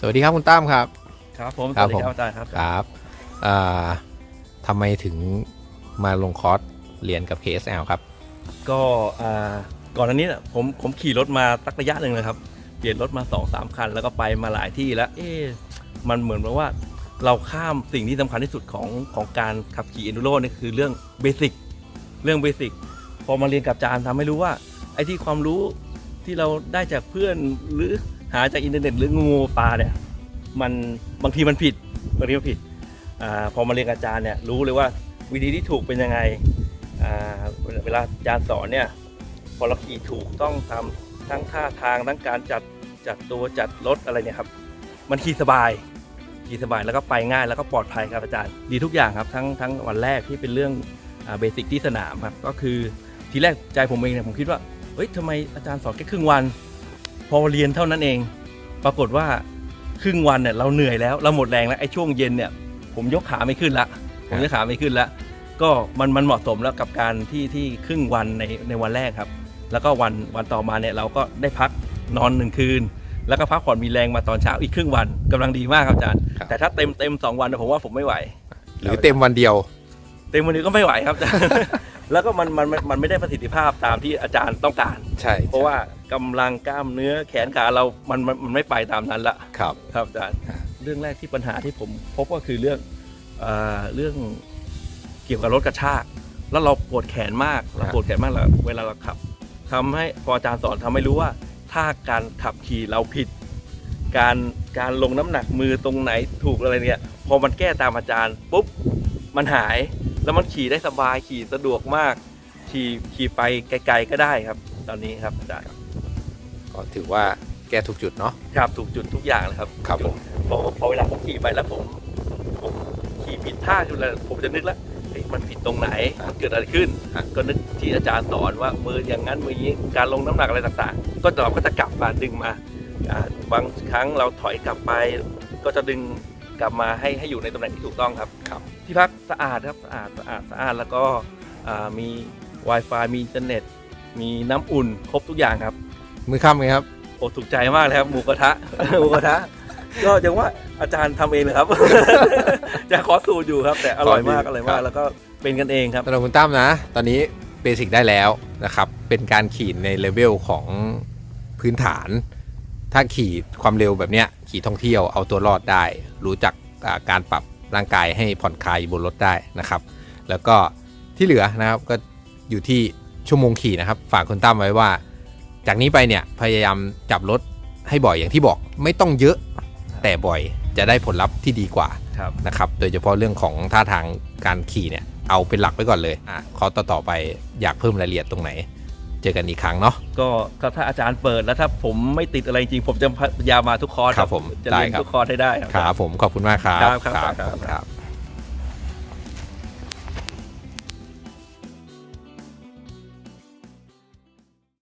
สวัสดีครับคุณตั้มครับ ครับผมครับสวัสดีผมครับอาจารย์ครับครับอ่าทำไมถึงมาลงคอร์สเรียนกับ KSL ครับ ก็อ่าก่อนอันนี้น่ะผมผมขี่รถมาสักระยะหนึ่งเลยครับเปลี่ยนรถมา2อสามคัน แล้วก็ไปมาหลายที่แล้ว เอ๊ะมันเหมือนกับว่าเราข้ามสิ่งที่สำคัญที่สุดของของการขับขี่เอนดูโรนี่คือเรื่องเบสิกเรื่องเบสิกพอมาเรียนกับอาจารย์ทำให้รู้ว่าไอ้ที่ความรู้ที่เราได้จากเพื่อนหรือ หาจากอินเทอร์เน็ตหรืองูปลาเนี่ยมันบางทีมันผิดบางทีมันผิดอพอมาเรียนกับอาจารย์เนี่ยรู้เลยว่าวิธีที่ถูกเป็นยังไงเวลาอาจารย์สอนเนี่ยพอเราขี่ถูกต้องทำทั้งท่าทางทั้งการจัดจัดตัวจัดรถอะไรเนี่ยครับ มันขี่สบายขี่สบายแล้วก็ไปง่ายแล้วก็ปลอดภัยครับอาจารย์ ดีทุกอย่างครับทั้งทั้งวันแรกที่เป็นเรื่องเบสิกที่สนามครับก็คือทีแรกใจผมเองเนี่ยผมคิดว่าเฮ้ยทำไมอาจารย์สอนแค่ครึ่งวัน พอเรียนเท่านั้นเอง ปรากฏว่าครึ่งวันเนี่ยเราเหนื่อยแล้วเราหมดแรงแล้วไอ้ช่วงเย็นเนี่ย ผมยกขาไม่ขึ้นละผมยกขาไม่ขึ้นละก็มันมันเหมาะสมแล้วกับการที่ที่ครึ่งวันในในวันแรกครับ แล้วก็วันวันต่อมาเนี่ยเราก็ได้พักนอนหนึ่งคืน แล้วก็พักผ่อนมีแรงมาตอนเช้าอีกครึ่งวันกำลังดีมากครับอาจารย์ครับแต่ถ้าเต็มเต็มสองวันเนี่ยผมว่าผมไม่ไหว หรือเต็มวันเดียว เต็มวันนี้ก็ไม่ไหวครับอาจารย์แล้วก็มันมันมันมันไม่ได้ประสิทธิภาพตามที่อาจารย์ต้องการ ใช่ เพราะว่า กำลังกล้ามเนื้อแขนขาเรามันมันมันไม่ไปตามนั้นละครับ ครับอาจารย์ครับเรื่องแรกที่ปัญหาที่ผมพบก็คือเรื่องเอ่อเรื่องเกี่ยวกับรถกระชาก แล้วเราปวดแขนมากเราปวดแขนมากแล้วเวลาเราขับทำให้พออาจารย์สอนทำให้รู้ว่า ถ้าการขับขี่เราผิด การการลงน้ำหนักมือตรงไหนถูกอะไรเนี่ยพอมันแก้ตามอาจารย์ปุ๊บมันหายแล้วมันขี่ได้สบายขี่สะดวกมาก ขี่ขี่ไปไกล ๆก็ได้ครับ ตอนนี้ครับอาจารย์ ก็ถือว่าแก้ทุกจุดเนาะครับถูกจุดทุกอย่างเลยครับครับผมพอพอเวลาผมขี่ไปแล้วผมผมขี่ผิดท่าอยู่แล้วผมจะนึกแล้วเฮ้ยมันผิดตรงไหนมันเกิดอะไรขึ้น ก็นึกที่อาจารย์สอนว่ามืออย่างนั้นมืออย่างนี้การลงน้ำหนักอะไรต่างๆ ก็เราก็จะกลับมาดึงมาอ่าบางครั้งเราถอยกลับไป ก็จะดึงกลับมาให้ให้อยู่ในตำแหน่งที่ถูกต้องครับครับ ที่พักสะอาดครับสะอาดสะอาดสะอาดแล้วก็อ่ามี Wi-Fi มีอินเทอร์เน็ตมีน้ำอุ่นครบทุกอย่างครับ มือค่ำไหมครับโอ้ถูกใจมากเลยครับหมูกระทะหมูกระทะก็ยังว่าอาจารย์ทำเองเลยครับ จะขอสูตรอยู่ครับ แต่อร่อยมากอร่อยมากแล้วก็เป็นกันเองครับสำหรับคุณตั้มนะ ตอนนี้เบสิกได้แล้วนะครับ เป็นการขี่ในเลเวลของพื้นฐาน ถ้าขี่ความเร็วแบบเนี้ยขี่ท่องเที่ยวเอาตัวรอดได้ รู้จักอ่าการปรับร่างกายให้ผ่อนคลายบนรถได้นะครับ แล้วก็ที่เหลือนะครับก็อยู่ที่ชั่วโมงขี่นะครับ ฝากคุณตั้มไว้ว่า จากนี้ไปเนี่ยพยายามจับรถให้บ่อยอย่างที่บอกไม่ต้องเยอะแต่บ่อยจะได้ผลลัพธ์ที่ดีกว่าครับนะครับโดยเฉพาะเรื่องของท่าทางการขี่เนี่ยเอาเป็นหลักไว้ก่อนเลยอะขอต่อต่อๆไปอยากเพิ่มรายละเอียดตรงไหน เจอกันอีกครั้งเนาะก็ก็ถ้าอาจารย์เปิดแล้วถ้าผมไม่ติดอะไรจริงผมจะพยายามมาทุกคอร์สครับผมจะได้เรียนครับทุกคอร์สให้ได้ครับครับผมขอบคุณมากครับครับครับครับครับ